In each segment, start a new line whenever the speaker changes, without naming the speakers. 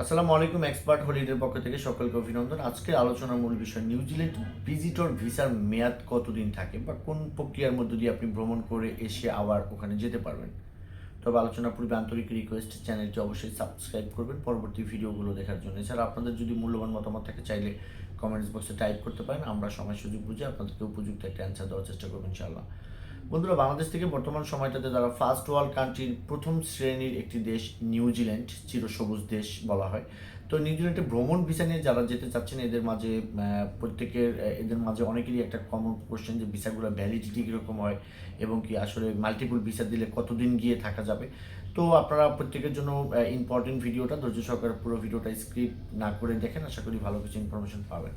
আসসালামু আলাইকুম, এক্সপার্ট হলিডের পক্ষ থেকে সকলকে অভিনন্দন। আজকের আলোচনার মূল বিষয় নিউজিল্যান্ড ভিজিটর ভিসার মেয়াদ কতদিন থাকে বা কোন প্রক্রিয়ার মধ্য দিয়ে আপনি ভ্রমণ করে এসে আবার ওখানে যেতে পারবেন? তবে আলোচনার পূর্বে আন্তরিক রিকোয়েস্ট চ্যানেলটি অবশ্যই সাবস্ক্রাইব করবেন। পরবর্তী ভিডিওগুলো দেখার জন্য। এছাড়া আপনাদের যদি মূল্যবান মতামত থাকে, চাইলে কমেন্টস বক্সে টাইপ করতে পারেন। আমরা সময় সুযোগ বুঝে আপনাদেরকে উপযুক্ত একটা অ্যান্সার দেওয়ার চেষ্টা করব, ইনশাআল্লাহ। বন্ধুরা, বাংলাদেশ থেকে বর্তমান সময়টাতে তারা ফার্স্ট ওয়ার্ল্ড কান্ট্রির প্রথম শ্রেণির একটি দেশ নিউজিল্যান্ড, চিরসবুজ দেশ বলা হয়। তো নিউজিল্যান্ডে ভ্রমণ ভিসা নিয়ে যারা যেতে চাচ্ছেন, এদের মাঝে প্রত্যেকের এদের মাঝে অনেকেরই একটা কমন কোশ্চেন যে ভিসাগুলো ভ্যালিডিটি কীরকম হয় এবং কি আসলে মাল্টিপল ভিসা দিলে কতদিন গিয়ে থাকা যাবে। তো আপনারা প্রত্যেকের জন্য ইম্পর্টেন্ট ভিডিওটা ধৈর্য সহকারে পুরো ভিডিওটা স্ক্রিপ্ট না করে দেখেন। আশা করি ভালো কিছু ইনফরমেশন পাবেন।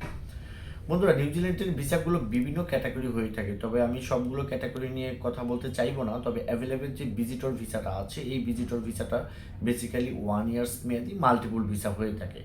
বন্ধুরা নিউজিল্যান্ডের ভিসাগুলো বিভিন্ন ক্যাটাগরি হয়ে থাকে। তবে আমি সবগুলো ক্যাটাগরি নিয়ে কথা বলতে চাইব না। তবে অ্যাভেলেবেল যে ভিজিটর ভিসাটা আছে, এই ভিজিটর ভিসাটা বেসিক্যালি ওয়ান ইয়ার্স মেয়াদি মাল্টিপল ভিসা হয়ে থাকে।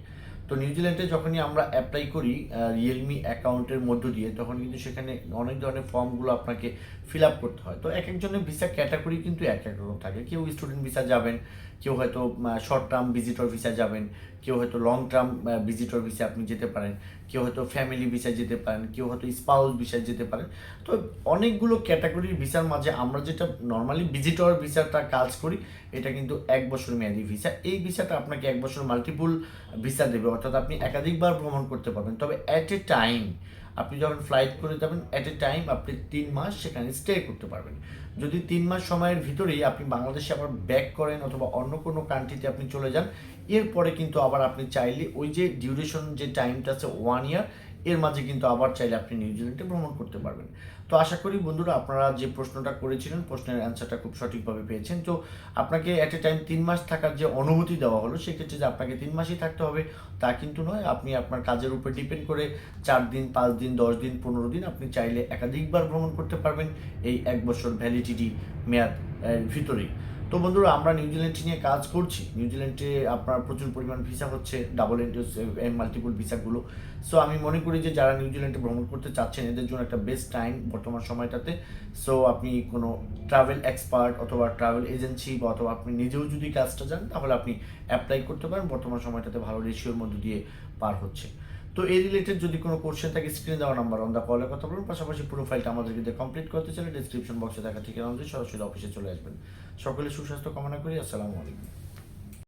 তো নিউজিল্যান্ডে যখনই আমরা অ্যাপ্লাই করি রিয়েলমি অ্যাকাউন্টের মধ্য দিয়ে, তখন কিন্তু সেখানে অনেক ধরনের ফর্মগুলো আপনাকে ফিল আপ করতে হয়। তো এক একজনের ভিসা ক্যাটাগরি কিন্তু এক এক রকম থাকে। কেউ স্টুডেন্ট ভিসা যাবেন, কেউ হয়তো শর্ট টার্ম ভিজিটর ভিসা যাবেন, কেউ হয়তো লং টার্ম ভিজিটর ভিসা আপনি যেতে পারেন, কেউ হয়তো ফ্যামিলি ভিসা যেতে পারেন, কেউ হয়তো স্পাউস ভিসায় যেতে পারেন। তো অনেকগুলো ক্যাটাগরির ভিসার মাঝে আমরা যেটা নর্মালি ভিজিটর ভিসাটা কাজ করি, এটা কিন্তু এক বছর মেয়াদি ভিসা এই ভিসাটা আপনাকে এক বছর মাল্টিপুল ভিসা দেবে। অর্থাৎ আপনি একাধিকবার ভ্রমণ করতে পারবেন। তবে অ্যাট এ টাইম আপনি যখন ফ্লাইট করে যাবেন অ্যাট এ টাইম আপনি তিন মাস সেখানে স্টে করতে পারবেন। যদি তিন মাস সময়ের ভিতরেই আপনি বাংলাদেশে আবার ব্যাক করেন অথবা অন্য কোনো কান্ট্রিতে আপনি চলে যান, এরপরে কিন্তু আবার আপনি চাইলে ওই যে ডিউরেশন যে টাইমটা আছে ওয়ান ইয়ার এর মাঝে কিন্তু আবার চাইলে আপনি নিউজিল্যান্ডে ভ্রমণ করতে পারবেন। তো আশা করি বন্ধুরা আপনারা যে প্রশ্নটা করেছিলেন, প্রশ্নের অ্যান্সারটা খুব সঠিকভাবে পেয়েছেন। তো আপনাকে অ্যাট এ টাইম তিন মাস থাকার যে অনুমতি দেওয়া হলো, সেক্ষেত্রে যে আপনাকে তিন মাসই থাকতে হবে, তা কিন্তু নয়। আপনি আপনার কাজের উপর ডিপেন্ড করে চার দিন, পাঁচ দিন, দশ দিন, পনেরো দিন আপনি চাইলে একাধিকবার ভ্রমণ করতে পারবেন। এই এক বছর ভ্যালিডিটি মেয়াদ ভিতরেই। তো বন্ধুরা, আমরা নিউজিল্যান্ড নিয়ে কাজ করছি। নিউজিল্যান্ডে আপনার প্রচুর পরিমাণ ভিসা হচ্ছে ডাবল এন্ড মাল্টিপল ভিসাগুলো সো আমি মনে করি যে যারা নিউজিল্যান্ডে ভ্রমণ করতে চাচ্ছেন, এদের জন্য একটা বেস্ট টাইম বর্তমান সময়টাতে। সো আপনি কোনো ট্রাভেল এক্সপার্ট অথবা ট্রাভেল এজেন্সি বা অথবা আপনি নিজেও যদি কাজটা জান তাহলে আপনি অ্যাপ্লাই করতে পারেন। বর্তমান সময়টাতে ভালো রেশিওর মধ্যে দিয়ে পার হচ্ছে। তো এই রিলেটেড যদি কোনো কোশ্চেন থাকে স্ক্রিনে দেওয়া নাম্বার অন দ্য কলে কথা বলুন। পাশাপাশি পুরো ফাইলটা আমাদেরকে দিয়ে কমপ্লিট করতে চাইলে ডিসক্রিপশন বক্সে দেখা ঠিকানা অনুযায়ী সরাসরি অফিসে চলে আসবেন। সকলে সুস্বাস্থ্য কামনা করি। আসসালামু আলাইকুম।